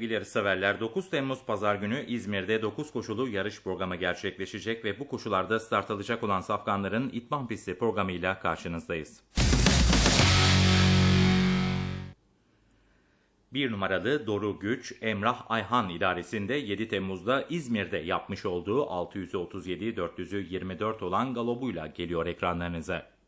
sevgili yarış severler 9 Temmuz Pazar günü İzmir'de 9 koşulu yarış programı gerçekleşecek ve bu koşularda start alacak olan safkanların itman pisti programıyla karşınızdayız. Bir numaralı Doru Güç, Emrah Ayhan idaresinde 7 Temmuz'da İzmir'de yapmış olduğu 637-424 olan galobuyla geliyor ekranlarınıza.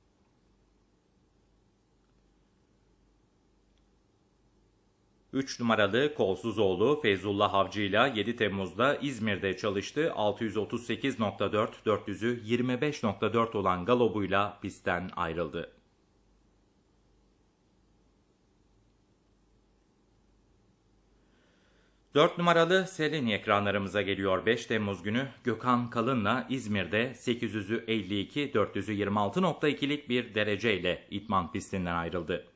3 numaralı Kolsuzoğlu Feyzullah Avcı ile 7 Temmuz'da İzmir'de çalıştı. 638.4, 400'ü 25.4 olan galobuyla pistten ayrıldı. Dört numaralı Seleni ekranlarımıza geliyor 5 Temmuz günü Gökhan Kalın'la İzmir'de 800'ü 52, 400'ü 26.2'lik bir dereceyle itman pistinden ayrıldı.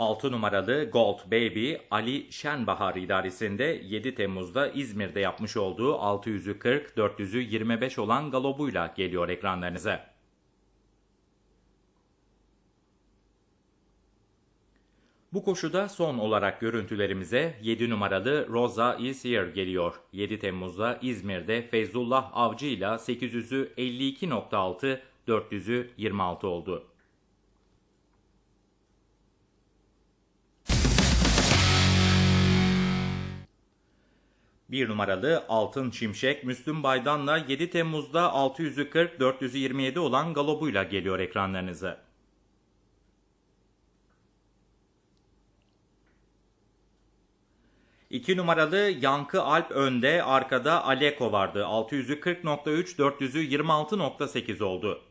6 numaralı Gold Baby Ali Şenbahar idaresinde 7 Temmuz'da İzmir'de yapmış olduğu 600'ü 40, 400'ü 25 olan galobuyla geliyor ekranlarınıza. Bu koşuda son olarak görüntülerimize 7 numaralı Rosa is here geliyor. 7 Temmuz'da İzmir'de Feyzullah Avcı ile 800'ü 52.6, 400'ü 26 oldu. Bir numaralı Altın Şimşek Müslüm Baydan'la 7 Temmuz'da 600'ü 40, 427 olan galobuyla geliyor ekranlarınıza. İki numaralı Yankı Alp önde, arkada Aleko vardı. 600'ü 40.3, 400'ü 26.8 oldu.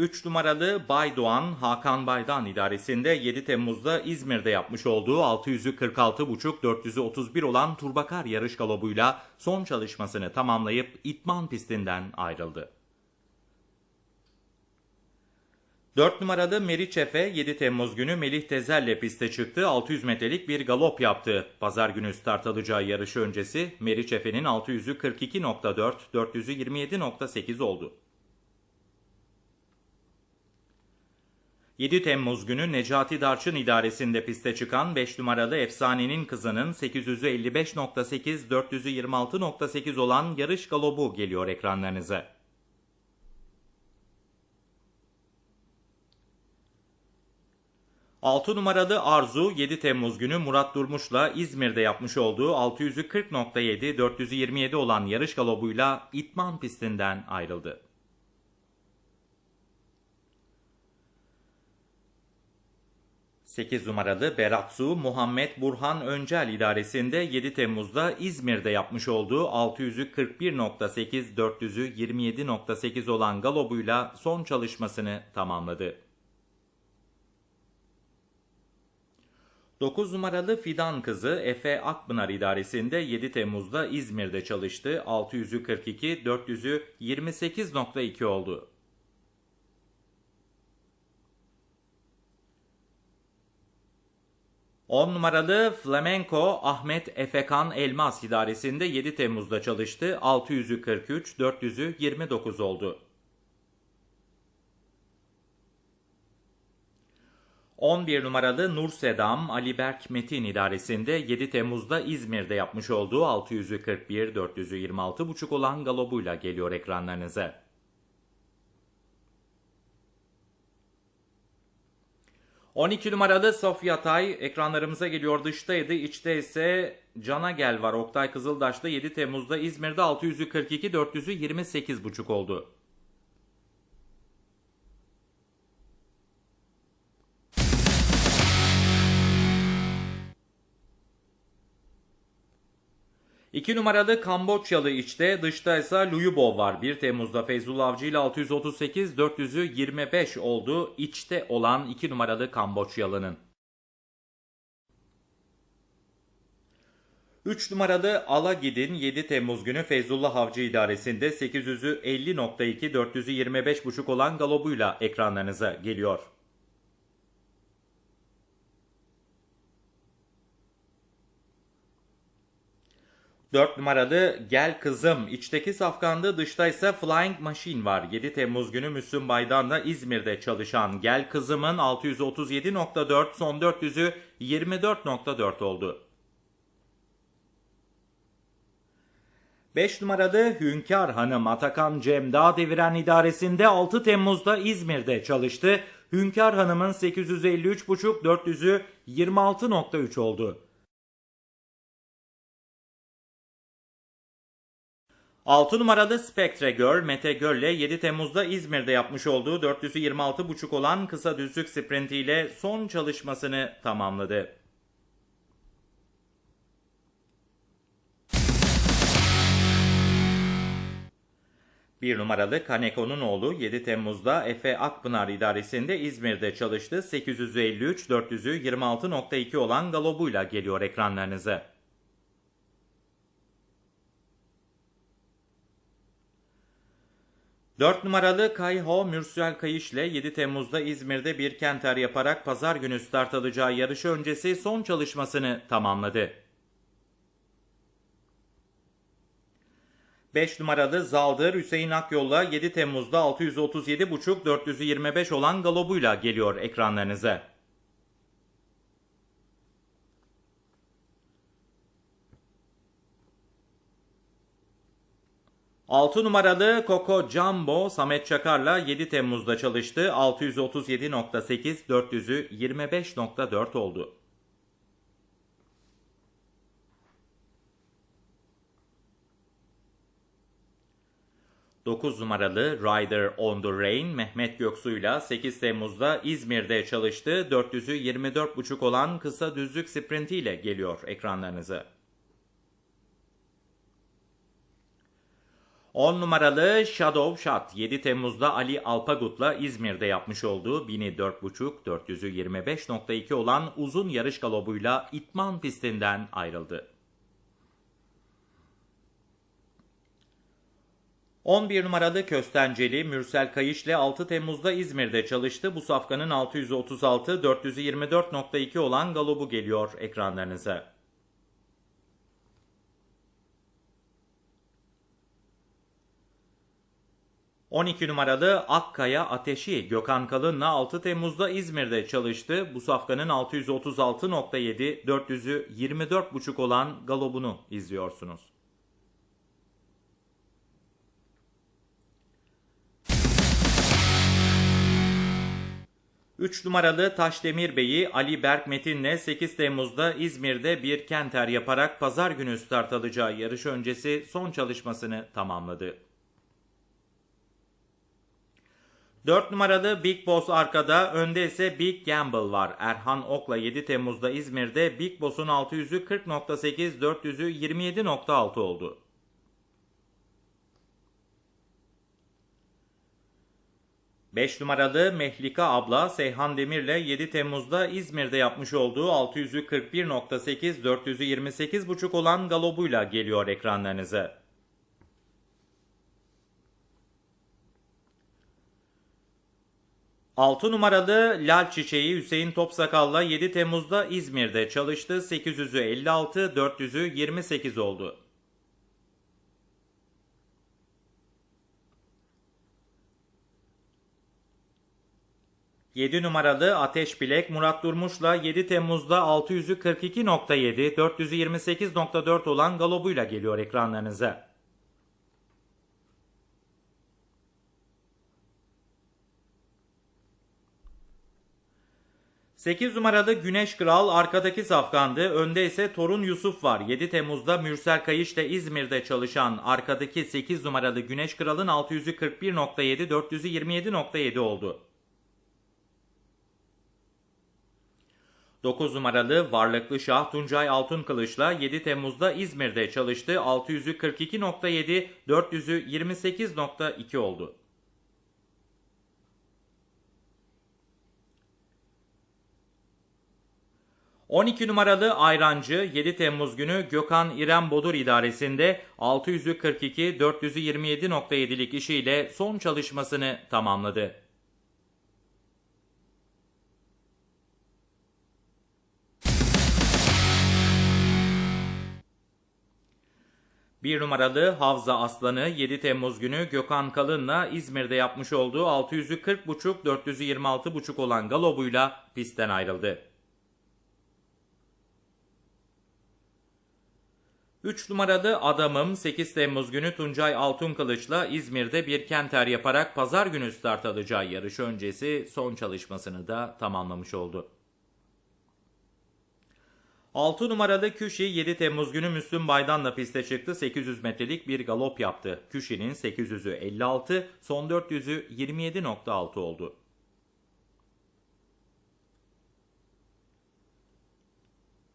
3 numaralı Baydoğan Hakan Baydan idaresinde 7 Temmuz'da İzmir'de yapmış olduğu 600'ü 46.5 400'ü 31 olan Turbakar yarış galobuyla son çalışmasını tamamlayıp itman pistinden ayrıldı. 4 numaralı Meriçefe 7 Temmuz günü Melih Tezer'le piste çıktı. 600 metrelik bir galop yaptı. Pazar günü start alacağı yarışı öncesi Meriçefe'nin 600'ü 42.4, 400'ü 27.8 oldu. 7 Temmuz günü Necati Darçın idaresinde piste çıkan 5 numaralı Efsanenin Kızı'nın 855.8, 426.8 olan yarış galobu geliyor ekranlarınıza. Altı numaralı Arzu 7 Temmuz günü Murat Durmuş'la İzmir'de yapmış olduğu 640.7, 427 olan yarış galobuyla İtman pistinden ayrıldı. 8 numaralı Beratsu Muhammed Burhan Öncel idaresinde 7 Temmuz'da İzmir'de yapmış olduğu 600'ü 41.8 400'ü 27.8 olan galobuyla son çalışmasını tamamladı. 9 numaralı Fidan kızı Efe Akpınar idaresinde 7 Temmuz'da İzmir'de çalıştı. 600'ü 42, 400'ü 28.2 oldu. 10 numaralı Flamenco Ahmet Efekan Elmas idaresinde 7 Temmuz'da çalıştı. 600'ü 43, 400'ü 29 oldu. 11 numaralı Nur Sedam Ali Berk Metin idaresinde 7 Temmuz'da İzmir'de yapmış olduğu 600'ü 41, 400'ü 26,5 olan galobuyla geliyor ekranlarınıza. 12 numaralı Sofya Tay ekranlarımıza geliyor. Dıştaydı. içte ise Cana Gel var. Oktay Kızıldaş'ta 7 Temmuz'da İzmir'de 600'ü 42, 400'ü 28,5 oldu. İki numaralı Kamboçyalı içte, dışta ise Luyubov var. 1 Temmuz'da Feyzullah Avcı ile 638, 400'ü 25 oldu. İçte olan 2 numaralı Kamboçyalı'nın. 3 numaralı Alagid'in 7 Temmuz günü Feyzullah Avcı idaresinde 800'ü 50.2, 400'ü 25.5 olan galobuyla ekranlarınıza geliyor. 4 numaralı Gel Kızım içteki safkanda dışta ise Flying Machine var. 7 Temmuz günü Müslüm Baydan'da İzmir'de çalışan Gel Kızım'ın 637.4 son 400'ü 24.4 oldu. 5 numaralı Hünkar Hanım Atakan Cem Dağ Deviren İdaresi'nde 6 Temmuz'da İzmir'de çalıştı. Hünkar Hanım'ın 853.5 400'ü 26.3 oldu. 6 numaralı Spectre Girl Mete Göl'le 7 Temmuz'da İzmir'de yapmış olduğu 426.5 olan kısa düzlük sprintiyle son çalışmasını tamamladı. Bir numaralı Kaneko'nun oğlu 7 Temmuz'da Efe Akpınar idaresinde İzmir'de çalıştı. 853 400'ü 26.2 olan galobuyla geliyor ekranlarınıza. Dört numaralı Kayho Mürsel Kayış ile 7 Temmuz'da İzmir'de bir kenter yaparak pazar günü start alacağı yarışı öncesi son çalışmasını tamamladı. 5 numaralı Zaldır Hüseyin Akyol'la 7 Temmuz'da 637.5 425 olan galobuyla geliyor ekranlarınıza. Altı numaralı Coco Jumbo Samet Çakar'la 7 Temmuz'da çalıştı. 637.8 400'ü 25.4 oldu. 9 numaralı Rider on the Rain Mehmet Göksu'yla 8 Temmuz'da İzmir'de çalıştı. 400'ü 24.5 olan kısa düzlük sprintiyle geliyor ekranlarınıza. 10 numaralı Shadow Shot 7 Temmuz'da Ali Alpagut'la İzmir'de yapmış olduğu 1000'i 4.5 400'ü 25.2 olan uzun yarış galobuyla İtman pistinden ayrıldı. 11 numaralı Köstenceli Mürsel Kayış ile 6 Temmuz'da İzmir'de çalıştı. Bu safkanın 636 424.2 olan galobu geliyor ekranlarınıza. ...12 numaralı Akkaya Ateşi Gökhan Kalın'la 6 Temmuz'da İzmir'de çalıştı. Bu safkanın 636.7, 400'ü 24.5 olan galobunu izliyorsunuz. 3 numaralı Taşdemir Bey'i Ali Berk Metin'le 8 Temmuz'da İzmir'de bir kenter yaparak pazar günü start alacağı yarış öncesi son çalışmasını tamamladı. 4 numaralı Big Boss arkada, önde ise Big Gamble var. Erhan Ok'la 7 Temmuz'da İzmir'de Big Boss'un 600'ü 40.8, 400'ü 27.6 oldu. 5 numaralı Mehlika abla Seyhan Demir'le 7 Temmuz'da İzmir'de yapmış olduğu 600'ü 41.8, 400'ü 28.5 olan galobuyla geliyor ekranlarınıza. Altı numaralı Lal Çiçeği Hüseyin Topsakal'la 7 Temmuz'da İzmir'de çalıştı. 800'ü 56, 400'ü 28 oldu. 7 numaralı Ateş Bilek Murat Durmuş'la 7 Temmuz'da 600'ü 42.7, 428.4 olan galobuyla geliyor ekranlarınıza. Sekiz numaralı Güneş Kral arkadaki safkandı. Önde ise Torun Yusuf var. 7 Temmuz'da Mürsel Kayış'ta İzmir'de çalışan arkadaki 8 numaralı Güneş Kral'ın 600'ü 41.7, 400'ü 27.7 oldu. 9 numaralı Varlıklı Şah Tuncay Altunkılıç'la 7 Temmuz'da İzmir'de çalıştı. 600'ü 42.7, 400'ü 28.2 oldu. ...12 numaralı Ayrancı 7 Temmuz günü Gökhan İrem Bodur idaresinde 600'ü 42, 400'ü 27.7'lik işiyle son çalışmasını tamamladı. Bir numaralı Havza Aslanı 7 Temmuz günü Gökhan Kalın'la İzmir'de yapmış olduğu 600'ü 40.5 426.5 olan galobuyla pistten ayrıldı. 3 numaralı adamım 8 Temmuz günü Tuncay Altunkılıç'la İzmir'de bir kenter yaparak pazar günü start alacağı yarış öncesi son çalışmasını da tamamlamış oldu. 6 numaralı Küşi 7 Temmuz günü Müslüm Baydan'la piste çıktı. 800 metrelik bir galop yaptı. Küşi'nin 800'ü 56, son 400'ü 27.6 oldu.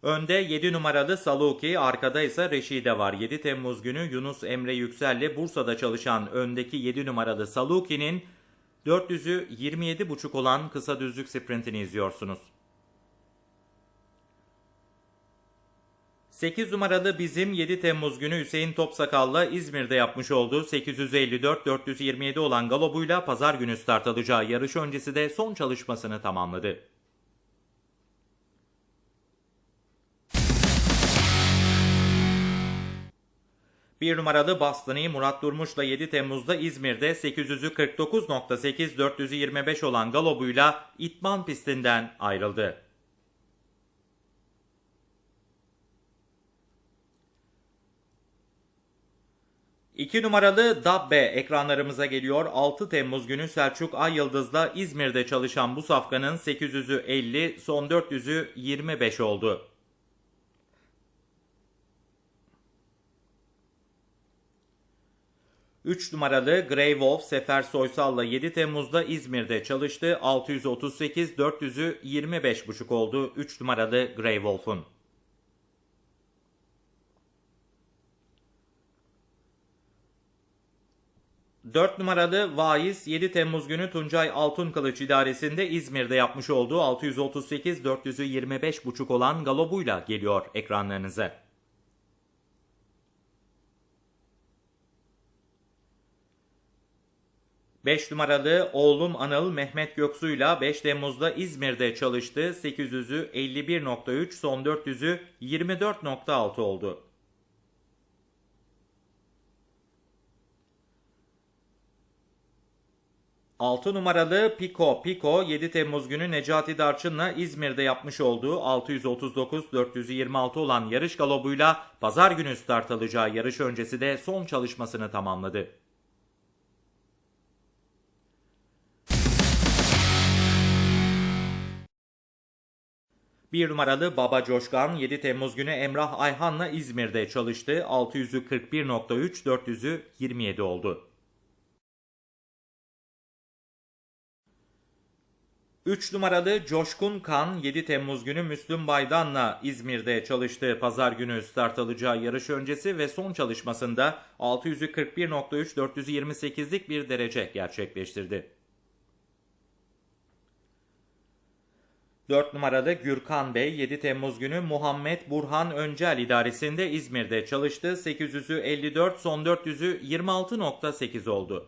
Önde 7 numaralı Saluki, arkada ise Reşide var. 7 Temmuz günü Yunus Emre Yüksel'le Bursa'da çalışan öndeki 7 numaralı Saluki'nin 400'ü 27.5 olan kısa düzlük sprintini izliyorsunuz. 8 numaralı bizim 7 Temmuz günü Hüseyin Topsakal'la İzmir'de yapmış olduğu 854-427 olan galobuyla pazar günü start alacağı yarış öncesi de son çalışmasını tamamladı. Bir numaralı Bastani Murat Durmuş'la 7 Temmuz'da İzmir'de 800'ü 49.8 425 olan galobuyla İtman pistinden ayrıldı. İki numaralı Dabbe ekranlarımıza geliyor. 6 Temmuz günü Selçuk Ay Yıldız'la İzmir'de çalışan bu safkanın 800'ü 50, son 400'ü 25 oldu. Üç numaralı Grey Wolf Sefer Soysal'la 7 Temmuz'da İzmir'de çalıştı. 638, 400'ü 25,5 oldu 3 numaralı Grey Wolf'un. 4 numaralı Vaiz 7 Temmuz günü Tuncay Altunkılıç idaresinde İzmir'de yapmış olduğu 638 425 buçuk olan galobuyla geliyor ekranlarınıza. Beş numaralı oğlum Anıl Mehmet Göksu'yla 5 Temmuz'da İzmir'de çalıştı. 800'ü 51.3 son 400'ü 24.6 oldu. 6 numaralı Pico Pico 7 Temmuz günü Necati Darçın'la İzmir'de yapmış olduğu 639-426 olan yarış galobuyla pazar günü start alacağı yarış öncesi de son çalışmasını tamamladı. Bir numaralı Baba Coşkan 7 Temmuz günü Emrah Ayhan'la İzmir'de çalıştı. 600'ü 41.3, 400'ü 27 oldu. 3 numaralı Coşkun Kan 7 Temmuz günü Müslüm Baydan'la İzmir'de çalıştığı pazar günü start alacağı yarış öncesi ve son çalışmasında 641.3 428'lik bir derece gerçekleştirdi. 4 numaralı Gürkan Bey 7 Temmuz günü Muhammed Burhan Öncel idaresinde İzmir'de çalıştı. 800'ü 54 son 400'ü 26.8 oldu.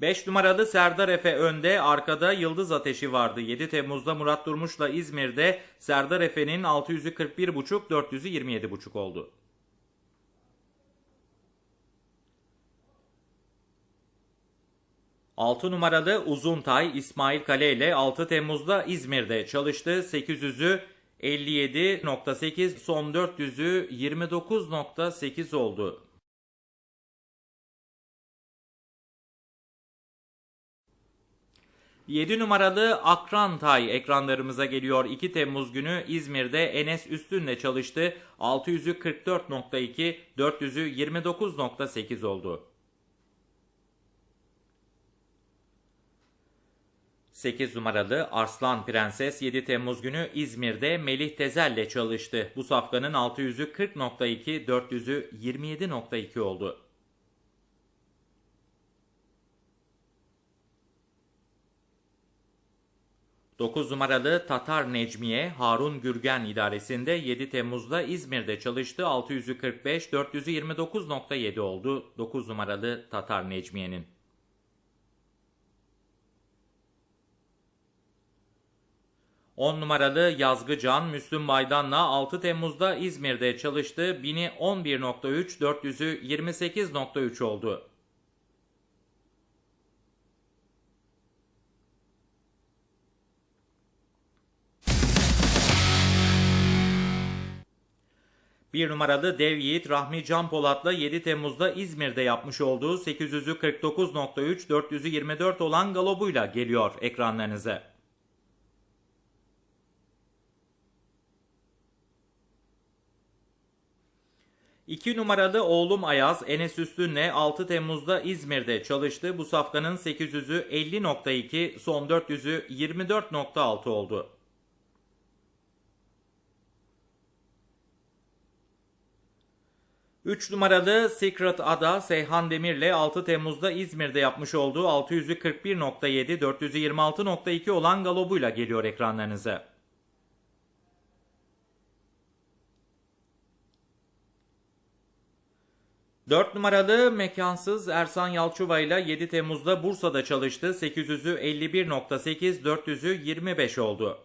5 numaralı Serdar Efe önde, arkada Yıldız Ateşi vardı. 7 Temmuz'da Murat Durmuş'la İzmir'de Serdar Efe'nin 641.5 427.5 oldu. Altı numaralı Uzuntay İsmail Kale ile 6 Temmuz'da İzmir'de çalıştı. 800'ü 57.8 son 400'ü 29.8 oldu. 7 numaralı Akrantay ekranlarımıza geliyor. 2 Temmuz günü İzmir'de Enes Üstün'le çalıştı. 600'ü 44.2, 400'ü 29.8 oldu. 8 numaralı Arslan Prenses 7 Temmuz günü İzmir'de Melih Tezel'le çalıştı. Bu safkanın 600'ü 40.2, 400'ü 27.2 oldu. 9 numaralı Tatar Necmiye Harun Gürgen idaresinde 7 Temmuz'da İzmir'de çalıştı. 600'ü 45, 400'ü 29.7 oldu 9 numaralı Tatar Necmiye'nin. 10 numaralı Yazgıcan Müslüm Baydan'la 6 Temmuz'da İzmir'de çalıştı. 1000'i 11.3, 400'ü 28.3 oldu. Bir numaralı Dev Yiğit Rahmi Can Polat'la 7 Temmuz'da İzmir'de yapmış olduğu 800'ü 49.3, 400'ü 24 olan galobuyla geliyor ekranlarınıza. İki numaralı oğlum Ayaz Enes Üstün'le 6 Temmuz'da İzmir'de çalıştı. Bu safkanın 800'ü 50.2, son 400'ü 24.6 oldu. 3 numaralı Secret Ada Seyhan Demir'le 6 Temmuz'da İzmir'de yapmış olduğu 600'ü 41.7, 400'ü 26.2 olan galobuyla geliyor ekranlarınıza. Dört numaralı mekansız Ersan Yalçıva ile 7 Temmuz'da Bursa'da çalıştı. 800'ü 51.8, 400'ü 25 oldu.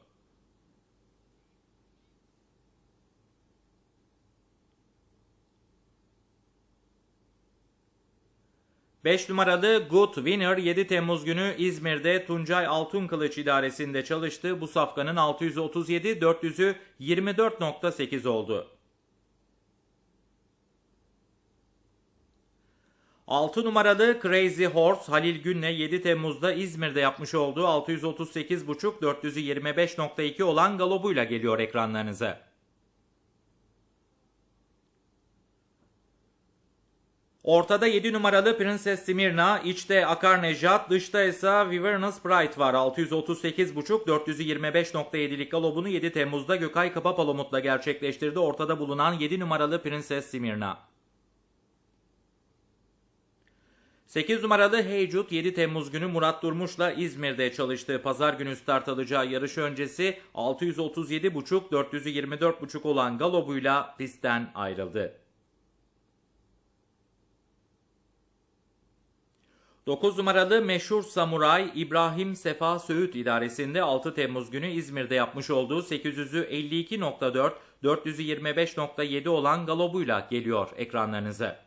5 numaralı Good Winner 7 Temmuz günü İzmir'de Tuncay Altunkılıç idaresinde çalıştı. Bu safkanın 637, 400'ü 24.8 oldu. 6 numaralı Crazy Horse Halil Gün'le 7 Temmuz'da İzmir'de yapmış olduğu 638.5 400'ü 25.2 olan galobuyla geliyor ekranlarınıza. Ortada 7 numaralı Prenses Simirna, içte Akar Nejat, dışta ise Vivernus Bright var. 638.5 425.7'lik galobunu 7 Temmuz'da Gökay Kapapalomut'la gerçekleştirdi. Ortada bulunan 7 numaralı Prenses Simirna. 8 numaralı Heycut 7 Temmuz günü Murat Durmuş'la İzmir'de çalıştığı pazar günü start alacağı yarış öncesi 637.5 424.5 olan galobuyla pistten ayrıldı. 9 numaralı meşhur samuray İbrahim Sefa Söğüt idaresinde 6 Temmuz günü İzmir'de yapmış olduğu 800'ü 52.4, 400'ü 25.7 olan galobuyla geliyor ekranlarınıza.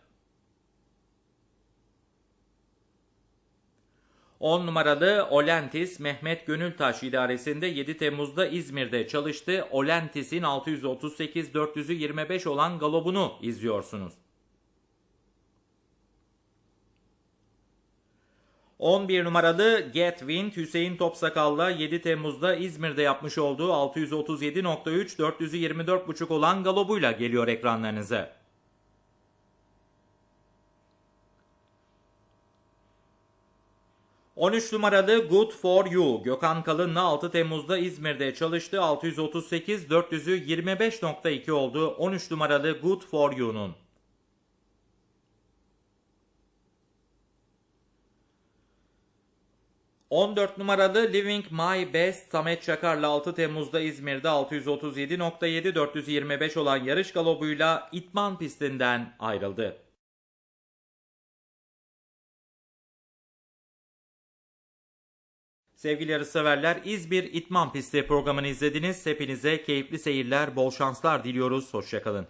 10 numaralı Olentis Mehmet Gönültaş idaresinde 7 Temmuz'da İzmir'de çalıştı. Olentis'in 638 400'ü 25 olan galobunu izliyorsunuz. 11 numaralı Get Wind Hüseyin Topsakal'la 7 Temmuz'da İzmir'de yapmış olduğu 637.3 400'ü 24.5 olan galobuyla geliyor ekranlarınıza. ...13 numaralı Good For You... ...Gökhan Kalın'la 6 Temmuz'da İzmir'de çalıştı... ...638, 400'ü 25.2 oldu... ...13 numaralı Good For You'nun. 14 numaralı Living My Best Samet Çakar'la 6 Temmuz'da İzmir'de 637.7 425 olan yarış galobuyla İtman pistinden ayrıldı. Sevgili yarışseverler İzmir İtman Pisti programını izlediniz. Hepinize keyifli seyirler, bol şanslar diliyoruz. Hoşçakalın.